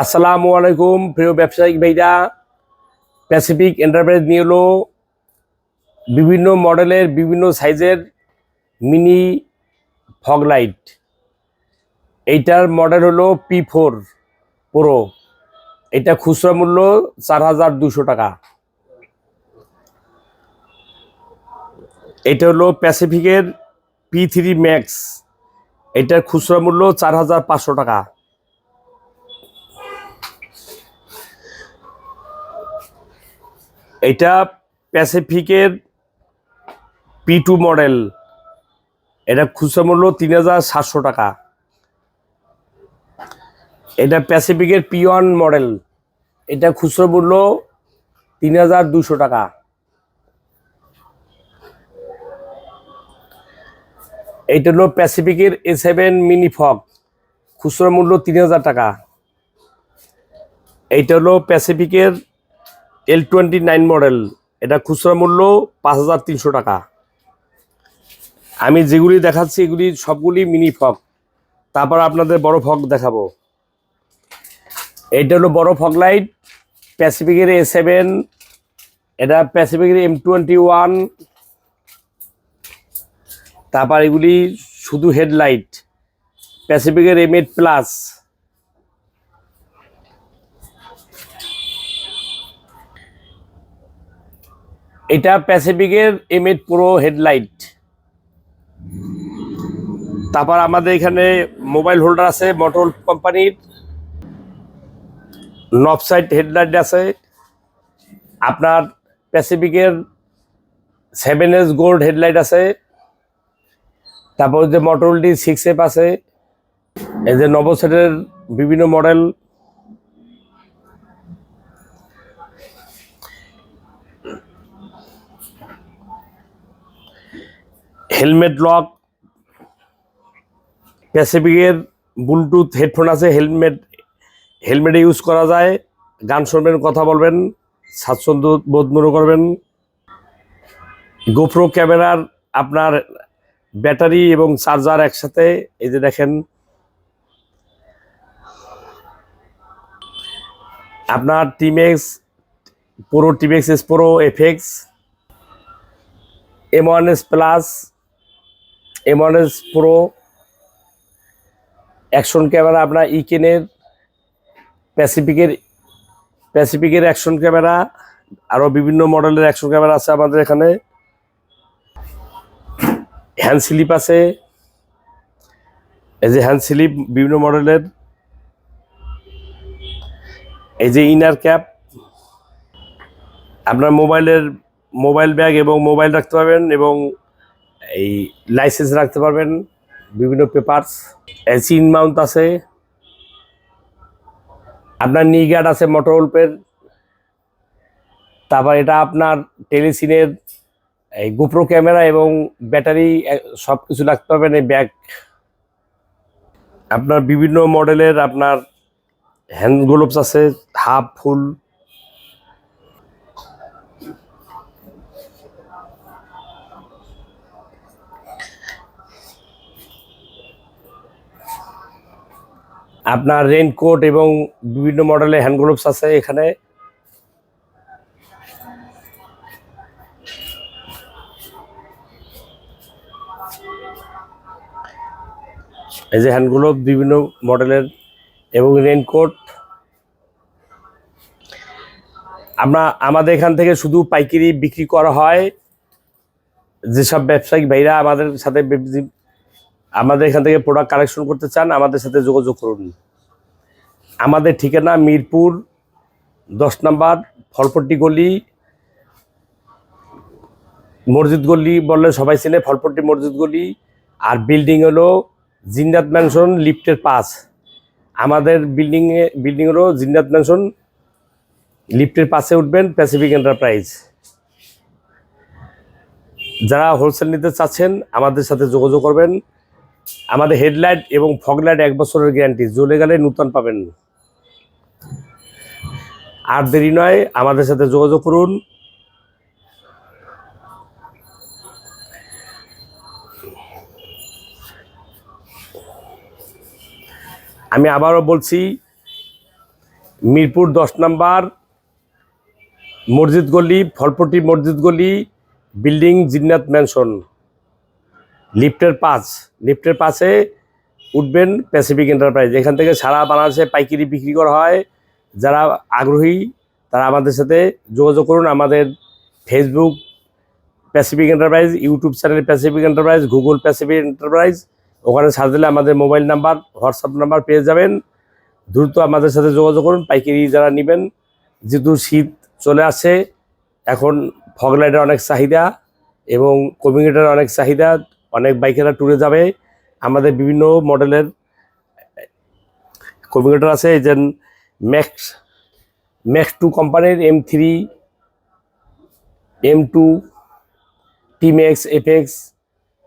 আসসালামু আলাইকুম, প্রিয় ব্যবসায়িক ভাইরা। প্যাসিফিক এন্টারপ্রাইজ নিয়ে এলো বিভিন্ন মডেলের, বিভিন্ন সাইজের মিনি ফগ লাইট এইটার মডেল হলো পি ফোর প্রো এটা খুচরা মূল্য চার হাজার দুশো টাকা। এটা হলো প্যাসিফিকের পি থ্রি ম্যাক্স এটার খুচরা মূল্য চার হাজার পাঁচশো টাকা। এটা প্যাসিফিকের পি টু মডেল এটা খুচরা মূল্য তিন হাজার সাতশো টাকা। এটা প্যাসিফিকের পি ওয়ান মডেল এটা খুচরা মূল্য তিন হাজার দুশো টাকা। এটা হলো প্যাসিফিকের এ সেভেন মিনি ফগ খুচরা মূল্য তিন হাজার টাকা। এইটা হলো প্যাসিফিকের এল টোয়েন্টি নাইন মডেল এটা খুচরা মূল্য পাঁচ হাজার তিনশো টাকা। আমি যেগুলি দেখাচ্ছি, এগুলি সবগুলি মিনি ফগ তারপর আপনাদের বড় ফগ দেখাবো। এটা হলো বড় ফগ লাইট প্যাসিফিকের এ সেভেন এটা প্যাসিফিকের এম টোয়েন্টি ওয়ান তারপর এগুলি শুধু হেডলাইট প্যাসিফিকের এম এইট প্লাস এটা প্যাসিফিকের এম এইট প্রো হেডলাইট তারপর আমাদের এখানে মোবাইল হোল্ডার আছে মোটর কোম্পানির নফ সাইড হেডলাইট আছে। আপনার প্যাসিফিকের সেভেন এস গোল্ড হেডলাইট আছে। তারপর যে মোটরটি সিক্স এফ আছে। এই যে নবসেটের বিভিন্ন মডেল হেলমেট লক, প্যাসিফিকের ব্লুটুথ হেডফোন আছে, হেলমেট, হেলমেটে ইউজ করা যায়। গান শুনবেন, কথা বলবেন, স্বাচ্ছন্দ্য বোধ মনে করবেন। গোপ্রো ক্যামেরার আপনার ব্যাটারি এবং চার্জার একসাথে, এই যে দেখেন। আপনার টিমেক্স পুরো Timex S pro effects M one S plus M one S pro action camera আপনার ইকেনের প্যাসিফিকের প্যাসিফিকের অ্যাকশন ক্যামেরা আরও বিভিন্ন মডেলের অ্যাকশন ক্যামেরা আছে আমাদের এখানে। হ্যান্ড স্লিপ আছে। এই যে হ্যান্ড স্লিপ বিভিন্ন মডেলের এই যে ইনার ক্যাপ আপনার মোবাইলের মোবাইল ব্যাগ এবং মোবাইল রাখতে পারবেন এবং এই লাইসেন্স রাখতে পারবেন, বিভিন্ন পেপারস সিন মাউন্ট আছে, আপনার নি গার্ড আছে মোটরওলপের তারপর এটা আপনার টেলিসিনের এই গোপ্রো ক্যামেরা এবং ব্যাটারি সব কিছু রাখতে পারবেন এই ব্যাগ আপনার বিভিন্ন মডেলের আপনার হ্যান্ড গ্লোভস আছে হাফ ফুল আপনার রেনকোট এবং বিভিন্ন মডেলের হ্যান্ড গ্লোভস আছে এখানে। এই যে হ্যান্ড গ্লোভ বিভিন্ন মডেলের এবং রেনকোট আমরা, আমাদের এখান থেকে শুধু পাইকারি বিক্রি করা হয়। যেসব ব্যবসায়িক ভাইরা আমাদের সাথে আমাদের এখান থেকে প্রোডাক্ট কালেকশন করতে চান, আমাদের সাথে যোগাযোগ করুন। আমাদের ঠিকানা মিরপুর, দশ নম্বর, ফলপট্টি গলি, মসজিদ গলি বললে সবাই চেনে, ফলপট্টি মসজিদ গলি। আর বিল্ডিং হলো জিন্নাত ম্যানশন লিফটের পাস আমাদের বিল্ডিংয়ে বিল্ডিং হলো জিন্নাত ম্যানশন লিফটের পাশে উঠবেন প্যাসিফিক এন্টারপ্রাইজ যারা হোলসেল নিতে চাচ্ছেন, আমাদের সাথে যোগাযোগ করবেন। আমাদের হেডলাইট এবং ফগলাইট এক বছরের গ্যারান্টি, জ্বলে গেলে নূতন পাবেন। আর দেরি নয়, আমাদের সাথে যোগাযোগ করুন। আমি আবারও বলছি, মিরপুর দশ নাম্বার, মসজিদ গলি, ফলপট্টি মসজিদ গলি, বিল্ডিং জিন্নাত ম্যানশন লিফটের পাঁচ, লিফটের পাশে উঠবেন প্যাসিফিক এন্টারপ্রাইজ এখান থেকে সারা বাংলাদেশে পাইকারি বিক্রি করা হয়। যারা আগ্রহী, তারা আমাদের সাথে যোগাযোগ করুন। আমাদের Facebook Pacific Enterprise YouTube channel Pacific Enterprise Google Pacific Enterprise ওখানে সার্চ দিলে আমাদের মোবাইল নাম্বার হোয়াটসঅ্যাপ নাম্বার পেয়ে যাবেন। দ্রুত আমাদের সাথে যোগাযোগ করুন। পাইকারি যারা নেবেন, যেহেতু শীত চলে আসে এখন ফগ লাইটের অনেক চাহিদা এবং কমিউনিটার অনেক চাহিদা। অনেক বাইকেরা ট্যুরে যাবে। আমাদের বিভিন্ন মডেলের কম্পিউটার আছে, এই যে ম্যাক্স ম্যাক্স টু কোম্পানির M three M two Timex effects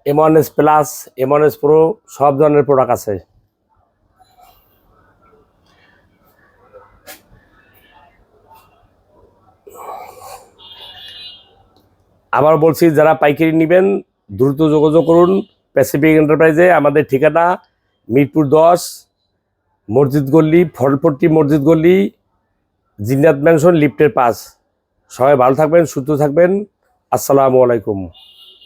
M one S plus M one S pro সব ধরনের প্রোডাক্ট আছে। আবার বলছি, যারা পাইকারি নেবেন দ্রুত যোগাযোগ করুন প্যাসিফিক এন্টারপ্রাইজে আমাদের ঠিকানা মিরপুর দশ, মসজিদ গল্লি ফলপট্টি মসজিদ গল্লি জিন্নাত ম্যানশন লিফটের পাস সবাই ভালো থাকবেন, সুস্থ থাকবেন। আসসালামু আলাইকুম।